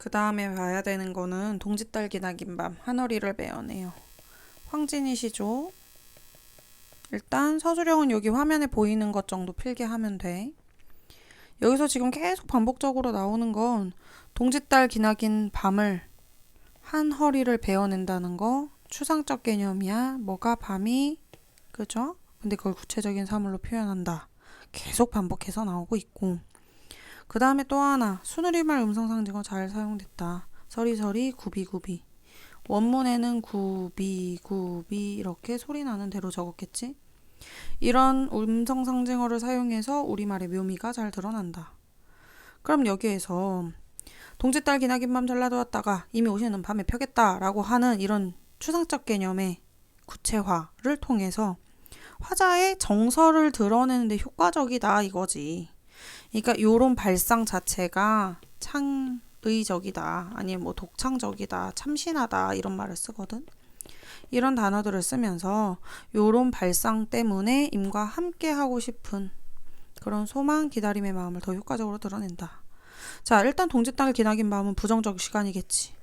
그 다음에 봐야 되는 거는 동짓달 기나긴 밤 한어리를 배워내요. 황진이시죠? 일단 서술형은 여기 화면에 보이는 것 정도 필기 하면 돼. 여기서 지금 계속 반복적으로 나오는 건 동짓달 기나긴 밤을 한 허리를 베어낸다는 거 추상적 개념이야. 뭐가 밤이 그죠? 근데 그걸 구체적인 사물로 표현한다. 계속 반복해서 나오고 있고 그 다음에 또 하나 순우리말 음성 상징어 잘 사용됐다. 서리서리 구비구비 원문에는 구비구비 이렇게 소리 나는 대로 적었겠지? 이런 음성 상징어를 사용해서 우리말의 묘미가 잘 드러난다. 그럼 여기에서 동짓달 기나긴 밤 전라도 왔다가 이미 오시는 밤에 펴겠다라고 하는 이런 추상적 개념의 구체화를 통해서 화자의 정서를 드러내는데 효과적이다 이거지. 그러니까 요런 발상 자체가 창의적이다 아니면 뭐 독창적이다 참신하다 이런 말을 쓰거든. 이런 단어들을 쓰면서 요런 발상 때문에 임과 함께 하고 싶은 그런 소망 기다림의 마음을 더 효과적으로 드러낸다. 자 일단 동짓당을 기나긴 밤은 부정적 시간이겠지.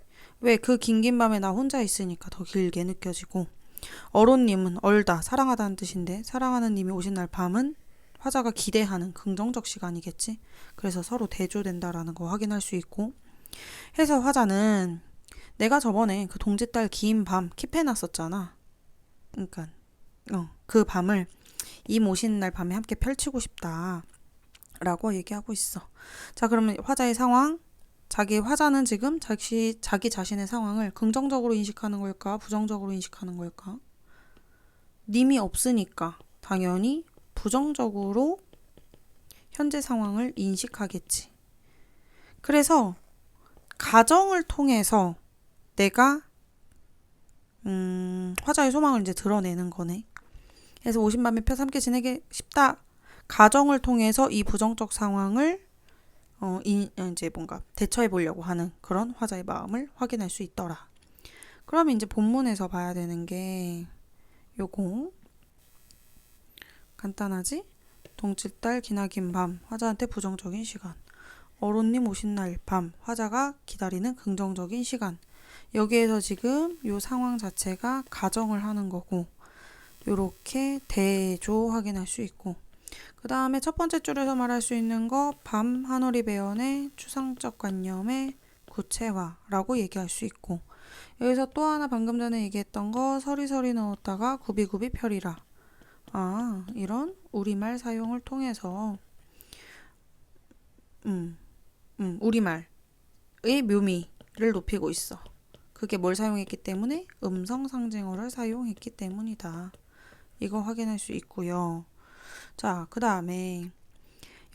왜 그 긴 긴 밤에 나 혼자 있으니까 더 길게 느껴지고 어론님은 얼다 사랑하다는 뜻인데 사랑하는 님이 오신 날 밤은 화자가 기대하는 긍정적 시간이겠지. 그래서 서로 대조된다라는 거 확인할 수 있고 해서 화자는 내가 저번에 그 동짓달 긴밤 킵해놨었잖아. 그러니까 어, 그 밤을 이 모신 날 밤에 함께 펼치고 싶다. 라고 얘기하고 있어. 자, 그러면 화자의 상황. 자기 화자는 지금 자기, 자기 자신의 상황을 긍정적으로 인식하는 걸까? 부정적으로 인식하는 걸까? 님이 없으니까 당연히 부정적으로 현재 상황을 인식하겠지. 그래서 가정을 통해서 내가 음, 화자의 소망을 이제 드러내는 거네. 그래서 50만매 펴서 함께 지내게 싶다. 가정을 통해서 이 부정적 상황을 어, 인, 이제 뭔가 대처해 보려고 하는 그런 화자의 마음을 확인할 수 있더라. 그럼 이제 본문에서 봐야 되는 게 요거 간단하지? 동짓달 기나긴 밤 화자한테 부정적인 시간. 어른님 오신 날 밤 화자가 기다리는 긍정적인 시간. 여기에서 지금 요 상황 자체가 가정을 하는 거고 요렇게 대조 확인할 수 있고. 그 다음에 첫 번째 줄에서 말할 수 있는 거밤 한오리 배연의 추상적 관념의 구체화라고 얘기할 수 있고. 여기서 또 하나 방금 전에 얘기했던 거 서리서리 넣었다가 구비구비 펴리라 아 이런 우리말 사용을 통해서 음, 음 우리말의 묘미를 높이고 있어 그게 뭘 사용했기 때문에 음성 상징어를 사용했기 때문이다 이거 확인할 수 있고요 자, 그 다음에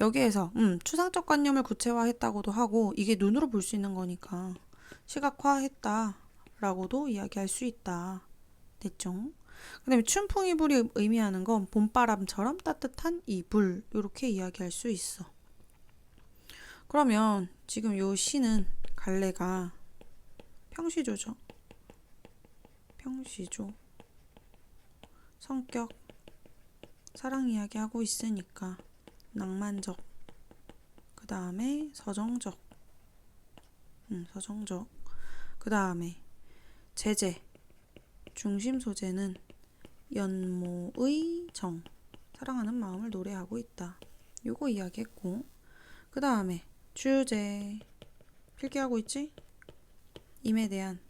여기에서 음, 추상적 관념을 구체화했다고도 하고 이게 눈으로 볼 수 있는 거니까 시각화했다라고도 이야기할 수 있다. 됐죠? 그 다음에 춘풍 이 불이 의미하는 건 봄바람처럼 따뜻한 이불 이렇게 이야기할 수 있어. 그러면 지금 요 시는 갈래가 평시조죠. 평시조. 성격 사랑 이야기 하고 있으니까 낭만적 그 다음에 서정적 음, 서정적 그 다음에 제재 중심 소재는 연모의 정 사랑하는 마음을 노래하고 있다 요거 이야기했고 그 다음에 주제 필기하고 있지? 임에 대한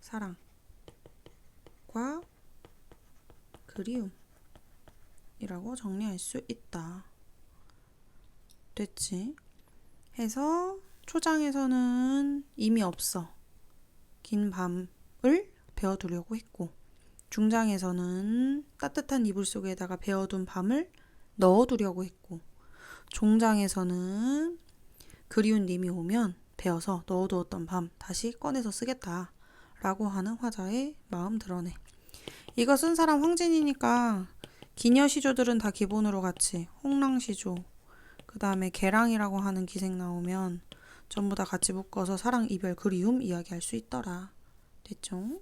사랑과 그리움이라고 정리할 수 있다. 됐지? 해서 초장에서는 이미 없어. 긴 밤을 베어두려고 했고 중장에서는 따뜻한 이불 속에다가 베어둔 밤을 넣어두려고 했고 종장에서는 그리운 님이 오면 베어서 넣어두었던 밤 다시 꺼내서 쓰겠다 라고 하는 화자의 마음 드러내. 이거 쓴 사람 황진이니까 기녀 시조들은 다 기본으로 같이 홍랑 시조 그 다음에 개랑이라고 하는 기생 나오면 전부 다 같이 묶어서 사랑 이별 그리움 이야기할 수 있더라 됐죠?